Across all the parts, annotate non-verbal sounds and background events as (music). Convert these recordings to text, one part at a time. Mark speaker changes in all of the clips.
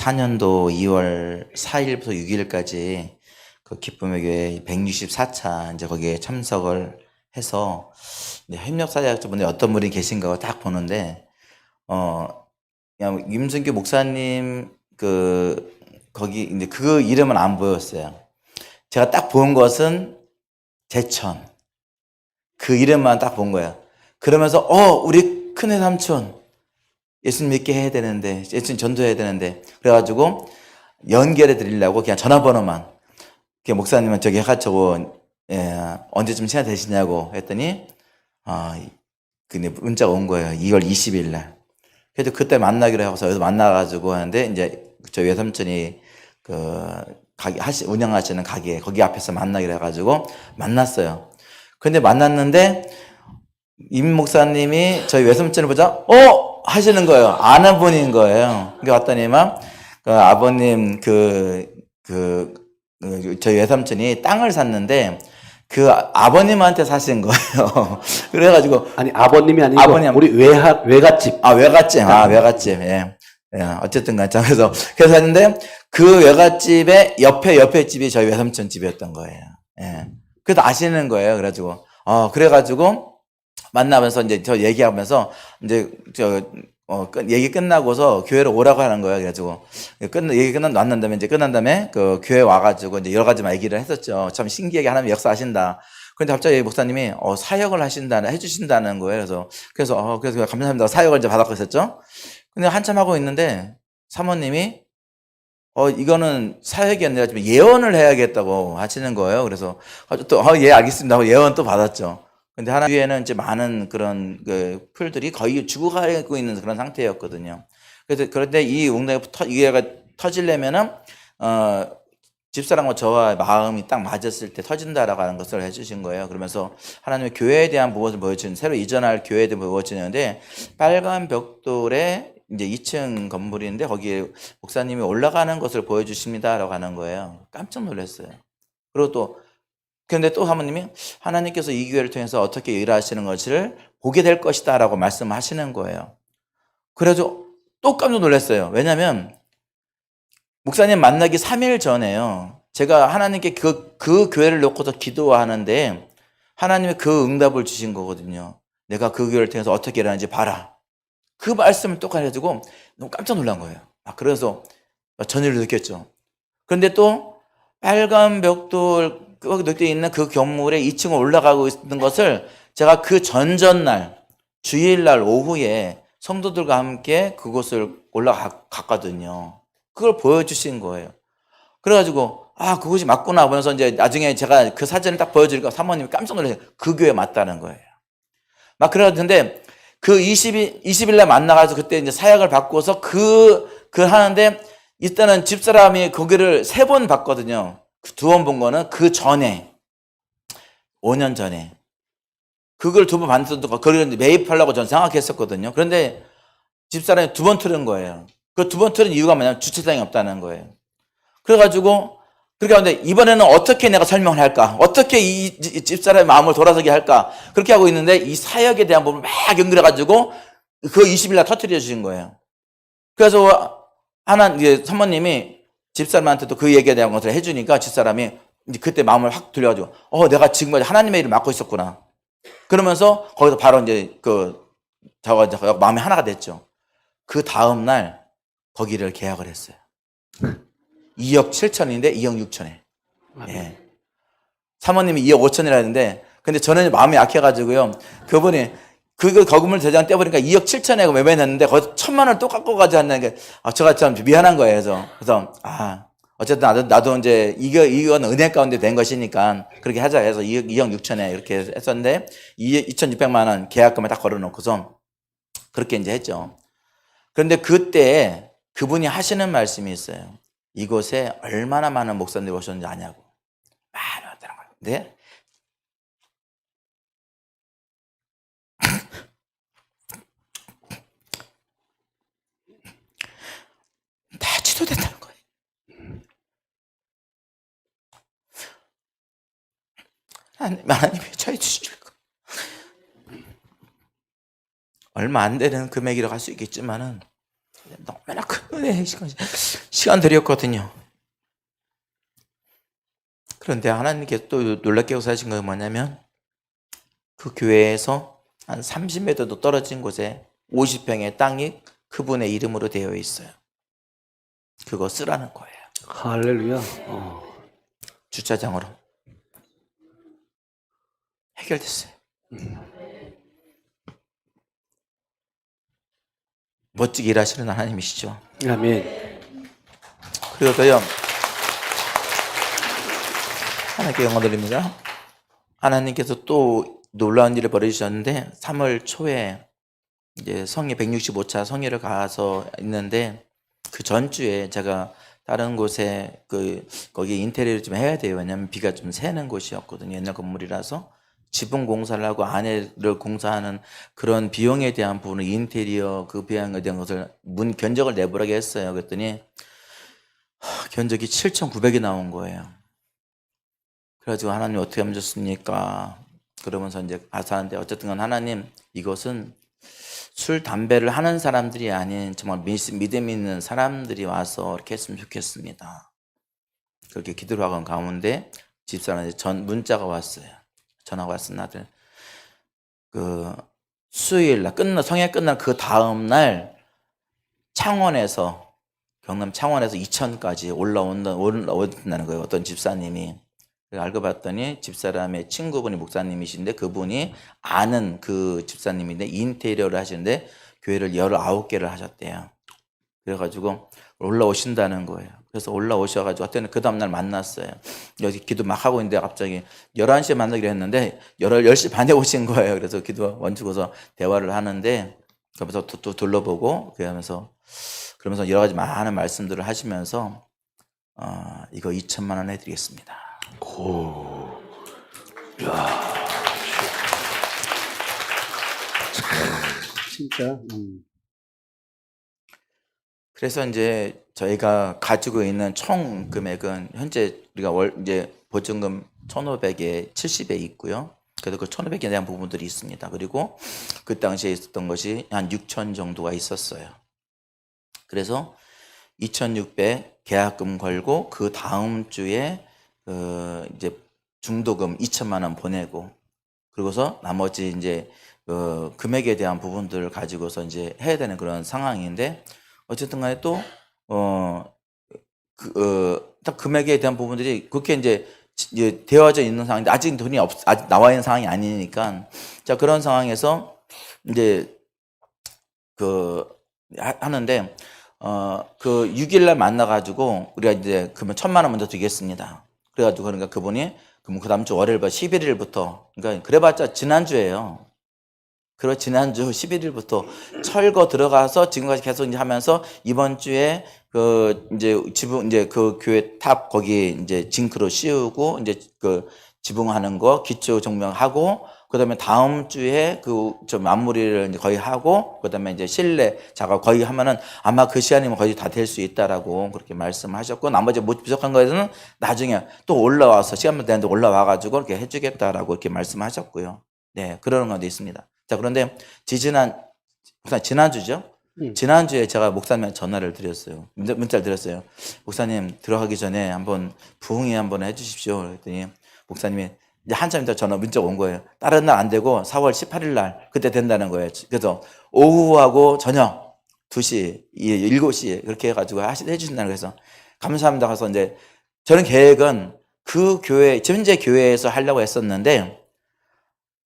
Speaker 1: 2014년도 2월 4일부터 6일까지 그 기쁨의 교회 164차 이제 거기에 참석을 해서 이제 협력사역자분들이 어떤 분이 계신가 딱 보는데 어 그냥 임순규 목사님 그 거기 이제 그 이름은 안 보였어요. 제가 딱 본 것은 제천 그 이름만 딱 본 거예요. 그러면서 어 우리 큰애 삼촌 예수님 믿게 해야 되는데 예수님 전도해야 되는데 그래가지고 연결해 드리려고 그냥 전화번호만 그 목사님은 저기 해가지고 예, 언제쯤 시간 되시냐고 했더니 아 근데 문자가 온 거예요. 2월 20일 날. 그래도 그때 만나기로 해서 여기서 만나가지고 하는데 이제 저 외삼촌이 그 가게 하시 운영하시는 가게 거기 앞에서 만나기로 해가지고 만났어요. 근데 만났는데 임 목사님이 저희 외삼촌을 보자 어 하시는 거예요. 아는 분인 거예요. 그게 왔더니만 그 아버님 그, 그, 그 저희 외삼촌이 땅을 샀는데 그 아버님한테 사신 거예요. (laughs) 그래가지고
Speaker 2: 아니 아버님이 아니고
Speaker 1: 아버님.
Speaker 2: 우리 외하 외갓집
Speaker 1: 아 외갓집 아 외갓집 예. 예 어쨌든 간에 그래서 그래서 했는데 그 외갓집의 옆에 옆에 집이 저희 외삼촌 집이었던 거예요. 예. 그래서 아시는 거예요. 그래가지고 어 그래가지고 만나면서 이제 저 얘기하면서 이제 저 어, 끝, 얘기 끝나고서 교회로 오라고 하는 거예요. 그래가지고, 끝, 얘기 끝난, 왔는 다음에, 이제 끝난 다음에, 그, 교회 와가지고, 이제 여러 가지 막 얘기를 했었죠. 참 신기하게 하나님 역사하신다. 그런데 갑자기 목사님이, 어, 사역을 하신다는, 해주신다는 거예요. 그래서, 그래서, 어, 그래서 감사합니다. 사역을 이제 받았고 있었죠. 근데 한참 하고 있는데, 사모님이, 어, 이거는 사역이 아니라 좀 예언을 해야겠다고 하시는 거예요. 그래서, 또, 어, 예, 알겠습니다. 하고 예언 또 받았죠. 근데 하나 뒤에는 이제 많은 그런 그 풀들이 거의 죽어가고 있는 그런 상태였거든요. 그래서 그런데 이 웅덩이가 터, 이게가 터지려면은 어 집사람과 저와 마음이 딱 맞았을 때 터진다라고 하는 것을 해주신 거예요. 그러면서 하나님의 교회에 대한 무엇을 보여주는 새로 이전할 교회에 대한 보여주는데 빨간 벽돌에 이제 2층 건물인데 거기에 목사님이 올라가는 것을 보여주십니다라고 하는 거예요. 깜짝 놀랐어요. 그리고 또 그런데 또 사모님이 하나님께서 이 교회를 통해서 어떻게 일하시는 것을 보게 될 것이다 라고 말씀하시는 거예요. 그래서 또 깜짝 놀랐어요. 왜냐하면 목사님 만나기 3일 전에요. 제가 하나님께 그, 그 교회를 놓고서 기도하는데 하나님이 그 응답을 주신 거거든요. 내가 그 교회를 통해서 어떻게 일하는지 봐라. 그 말씀을 똑같이 해주고 너무 깜짝 놀란 거예요. 아, 그래서 전율을 느꼈죠. 그런데 또 빨간 벽돌 거기 늑대 있는 그 건물에 2층에 올라가고 있는 것을 제가 그 전전날 주일날 오후에 성도들과 함께 그곳을 올라갔거든요. 그걸 보여주신 거예요. 그래가지고 아 그것이 맞구나 보면서 이제 나중에 제가 그 사진을 딱 보여주니까 사모님이 깜짝 놀라서 그 교회 맞다는 거예요. 막 그러던데 그 20일 20일 날 만나가지고 그때 이제 사역을 받고서 그그 하는데 이때는 집사람이 거기를 세 번 봤거든요. 두 번 본 거는 그 전에 5년 전에 그걸 두 번 봤는데도 거기를 매입하려고 전 생각했었거든요. 그런데 집사람이 두 번 틀은 거예요. 그 두 번 틀은 이유가 뭐냐면 주차장이 없다는 거예요. 그래가지고 그렇게 하는데 이번에는 어떻게 내가 설명을 할까? 어떻게 이 집사람의 마음을 돌아서게 할까? 그렇게 하고 있는데 이 사역에 대한 부분을 막 연결해가지고 그 20일 날 터트려 주신 거예요. 그래서 하나 이제 사모님이 집사람한테도 그 얘기에 대한 것을 해주니까 집사람이 그때 마음을 확 들려가지고 어 내가 지금까지 하나님의 일을 맡고 있었구나. 그러면서 거기서 바로 이제 그 저가 이제 마음이 하나가 됐죠. 그 다음 날 거기를 계약을 했어요. 2억 7천인데 2억 6천에. 예. 사모님이 2억 5천이라 했는데 근데 저는 마음이 약해가지고요. 그분이 그거 거금을 대장 떼버리니까 2억 7천에 매매했는데 거기서 천만 원을 또 깎고 가지 않는 게, 아, 제가 참 미안한 거예요. 그래서, 그래서, 아, 어쨌든 나도, 나도 이제 이거, 이건 은혜 가운데 된 것이니까 그렇게 하자 해서 2억, 2억 6천에 이렇게 했었는데 2,600만 원 계약금을 딱 걸어놓고서 그렇게 이제 했죠. 그런데 그때 그분이 하시는 말씀이 있어요. 이곳에 얼마나 많은 목사님들이 오셨는지 아냐고. 많이 왔다는 거예요 다 취소됐다는 거예요. 하나님, 하나님이 저희 주실 거. 얼마 안 되는 금액이라고 할 수 있겠지만은 너무나 큰 네, 시간, 시간 드렸거든요. 그런데 하나님께서 또 놀랍게 역사하신 건 뭐냐면 그 교회에서 한 30m도 떨어진 곳에 50평의 땅이 그분의 이름으로 되어 있어요. 그거 쓰라는 거예요.
Speaker 2: 할렐루야. 어.
Speaker 1: 주차장으로. 해결됐어요. 멋지게 일하시는 하나님이시죠.
Speaker 2: 아멘.
Speaker 1: 그리고서요. 하나님께 영광 드립니다. 하나님께서 또 놀라운 일을 벌여주셨는데 3월 초에 이제 성의 165차 성회를 가서 있는데 그 전주에 제가 다른 곳에 그 거기 인테리어를 좀 해야 돼요. 왜냐면 비가 좀 새는 곳이었거든요. 옛날 건물이라서 지붕 공사를 하고 안에를 공사하는 그런 비용에 대한 부분을 인테리어 그 비용에 대한 것을 문 견적을 내보라고 했어요. 그랬더니 하, 견적이 7,900이 나온 거예요. 그래가지고 하나님 어떻게 하면 좋습니까? 그러면서 이제 하는데 어쨌든 간 하나님 이것은 술, 담배를 하는 사람들이 아닌 정말 믿- 믿음 있는 사람들이 와서 이렇게 했으면 좋겠습니다. 그렇게 기도를 하건 가운데 집사람한테 전 문자가 왔어요. 전화가 왔어 나들. 그 수요일 날 끝나 성회 끝난 그 다음 날 창원에서 경남 창원에서 이천까지 올라온다 올라온다는 거예요. 어떤 집사님이 알고 봤더니 집사람의 친구분이 목사님이신데 그분이 아는 그 집사님인데 인테리어를 하시는데 교회를 19개를 하셨대요. 그래가지고 올라오신다는 거예요. 그래서 올라오셔가지고 어떤 그 다음날 만났어요. 여기 기도 막 하고 있는데 갑자기 11시에 만나기로 했는데 10시 반에 오신 거예요. 그래서 기도 멈추고서 대화를 하는데 그러면서 또, 또 둘러보고 그러면서 그러면서 여러 가지 많은 말씀들을 하시면서 어, 이거 2천만 원 해드리겠습니다.
Speaker 2: 고. 진짜. 음.
Speaker 1: 그래서 이제 저희가 가지고 있는 총 금액은 현재 우리가 월 이제 보증금 1,500에 70에 있고요. 그래서 그 1,500에 대한 부분들이 있습니다. 그리고 그 당시에 있었던 것이 한 6천 정도가 있었어요. 그래서 2,600 계약금 걸고 그 다음 주에 그 이제 중도금 2천만 원 보내고 그리고서 나머지 이제 그 금액에 대한 부분들을 가지고서 이제 해야 되는 그런 상황인데 어쨌든 간에 또, 어, 그, 어, 딱 금액에 대한 부분들이 그렇게 이제, 이제 되어져 있는 상황인데 아직 돈이 없, 아직 나와 있는 상황이 아니니까 자, 그런 상황에서 이제 그, 하- 하는데, 어, 그 6일날 만나가지고 우리가 이제 그러면 천만 원 먼저 드리겠습니다. 그래가지고 그러니까 그분이 그럼 그 다음 주 월요일 11일부터 그러니까 그래봤자 지난주에요. 그리고 지난주 11일부터 철거 들어가서 지금까지 계속 이제 하면서 이번 주에 그 이제 지붕 이제 그 교회 탑 거기 이제 징크로 씌우고 이제 그 지붕하는 거 기초 정명하고 그다음에 다음 주에 그 좀 마무리를 이제 거의 하고 그다음에 이제 실내 작업 거의 하면은 아마 그 시간이면 거의 다 될 수 있다라고 그렇게 말씀하셨고 나머지 못 부족한 거에는 나중에 또 올라와서 시간만 되는데 올라와 가지고 이렇게 해주겠다라고 이렇게 말씀하셨고요. 네 그런 것도 있습니다. 자 그런데 지지난 목사님 지난주죠.
Speaker 2: 음.
Speaker 1: 지난주에 제가 목사님한테 전화를 드렸어요. 문자, 문자를 드렸어요. 목사님 들어가기 전에 한번 부흥회 한번 해주십시오. 그랬더니 목사님이 이제 한참 있다 전화 문자가 온 거예요. 다른 날 안 되고 4월 18일 날 그때 된다는 거예요. 그래서 오후하고 저녁 2시, 7시 그렇게 해가지고 해주신다는 거예요. 그래서 감사합니다. 가서 이제 저는 계획은 그 교회, 현재 교회에서 하려고 했었는데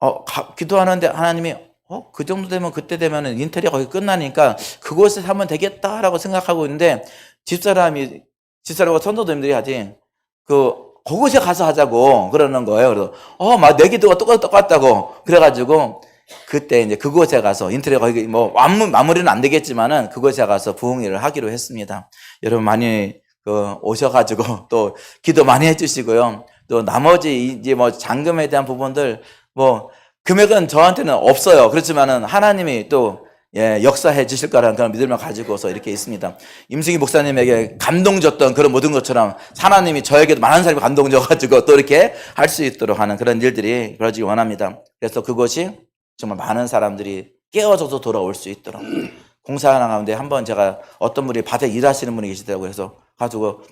Speaker 1: 어, 가- 기도하는데 하나님이 어, 그 정도 되면 그때 되면은 인테리어 거의 끝나니까 그곳에 하면 되겠다라고 생각하고 있는데 집사람이 집사람과 선도님들이 하지 그 그곳에 가서 하자고 그러는 거예요. 그래서 어, 막내 기도가 똑같 똑같다고 그래가지고 그때 이제 그곳에 가서 인테리어 거의 뭐 마무, 마무리는 안 되겠지만은 그곳에 가서 부흥회를 하기로 했습니다. 여러분 많이 그 오셔가지고 (laughs) 또 기도 많이 해주시고요. 또 나머지 이제 뭐 잔금에 대한 부분들 뭐 금액은 저한테는 없어요. 그렇지만은 하나님이 또 예, 역사해 주실 거라는 그런 믿음을 가지고서 이렇게 있습니다. 임승희 목사님에게 감동 줬던 그런 모든 것처럼 하나님이 저에게도 많은 사람이 감동 줘가지고 또 이렇게 할 수 있도록 하는 그런 일들이 그러지 원합니다. 그래서 그것이 정말 많은 사람들이 깨어져서 돌아올 수 있도록 공사하는 가운데 한번 제가 어떤 분이 밭에 일하시는 분이 계시더라고요. 그래서 가지고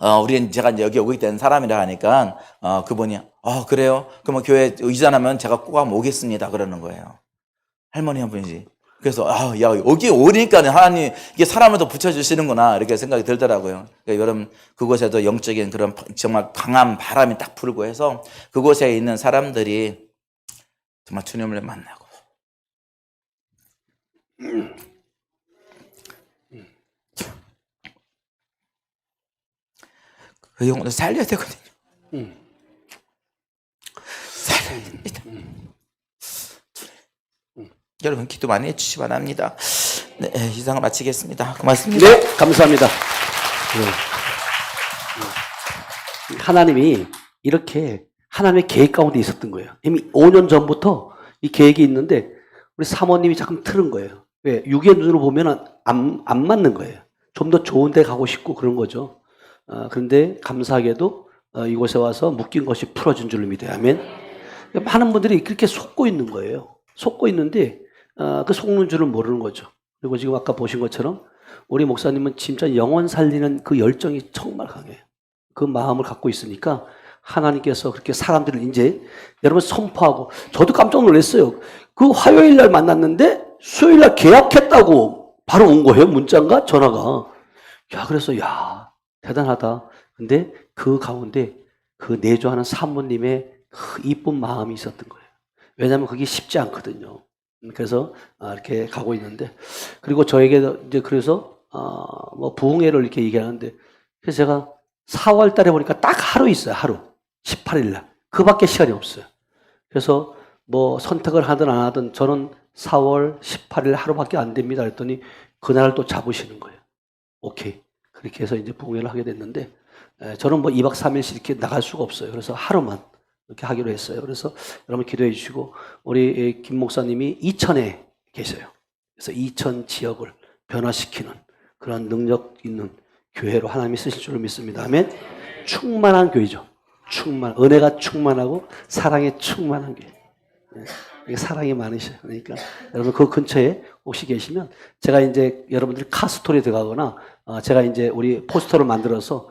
Speaker 1: 어, 우리는 제가 이제 여기 오게 된 사람이라 하니까 어, 그분이 아 그래요? 그러면 교회 의전하면 제가 꼭 한번 오겠습니다. 그러는 거예요. 할머니 한 분이지. 그래서 아, 야 여기 오니까 하나님 이게 사람을 더 붙여주시는구나 이렇게 생각이 들더라고요. 그러니까 여러분 그곳에도 영적인 그런 정말 강한 바람이 딱 불고 해서 그곳에 있는 사람들이 정말 주님을 만나고 그 영혼을 살려야 되거든요.
Speaker 2: 음.
Speaker 1: 살려야 됩니다. 여러분 기도 많이 해주시기 바랍니다. 네, 이상을 마치겠습니다. 고맙습니다.
Speaker 2: 네, 감사합니다. 네. 음. 하나님이 이렇게 하나님의 계획 가운데 있었던 거예요. 이미 5년 전부터 이 계획이 있는데 우리 사모님이 잠깐 틀은 거예요. 왜? 육의 눈으로 보면 안, 안 맞는 거예요. 좀 더 좋은 데 가고 싶고 그런 거죠. 어, 그런데 감사하게도 어, 이곳에 와서 묶인 것이 풀어진 줄로 믿어요. 아멘. 많은 분들이 그렇게 속고 있는 거예요. 속고 있는데 어, 그 속는 줄은 모르는 거죠. 그리고 지금 아까 보신 것처럼 우리 목사님은 진짜 영원 살리는 그 열정이 정말 강해요. 그 마음을 갖고 있으니까 하나님께서 그렇게 사람들을 이제 여러분 선포하고 저도 깜짝 놀랐어요. 그 화요일 날 만났는데 수요일 날 계약했다고 바로 온 거예요. 문자인가 전화가. 야, 그래서 야, 대단하다. 근데 그 가운데 그 내조하는 사모님의 그 이쁜 마음이 있었던 거예요. 왜냐하면 그게 쉽지 않거든요. 그래서 아, 이렇게 가고 있는데 그리고 저에게 이제 그래서 어, 뭐 부흥회를 이렇게 얘기하는데 그래서 제가 4월 달에 보니까 딱 하루 있어요. 하루 18일 날 그밖에 시간이 없어요. 그래서 뭐 선택을 하든 안 하든 저는 4월 18일 하루밖에 안 됩니다. 그랬더니 그날을 또 잡으시는 거예요. 오케이 그렇게 해서 이제 부흥회를 하게 됐는데 에, 저는 뭐 2박 3일씩 이렇게 나갈 수가 없어요. 그래서 하루만 이렇게 하기로 했어요. 그래서 여러분 기도해 주시고 우리 김 목사님이 이천에 계세요. 그래서 이천 지역을 변화시키는 그런 능력 있는 교회로 하나님이 쓰실 줄을 믿습니다. 아멘. 충만한 교회죠. 충만 은혜가 충만하고 사랑에 충만한 교회. 네. 사랑이 많으셔요. 그러니까 여러분 그 근처에 혹시 계시면 제가 이제 여러분들이 카스토리에 들어가거나 어, 제가 이제 우리 포스터를 만들어서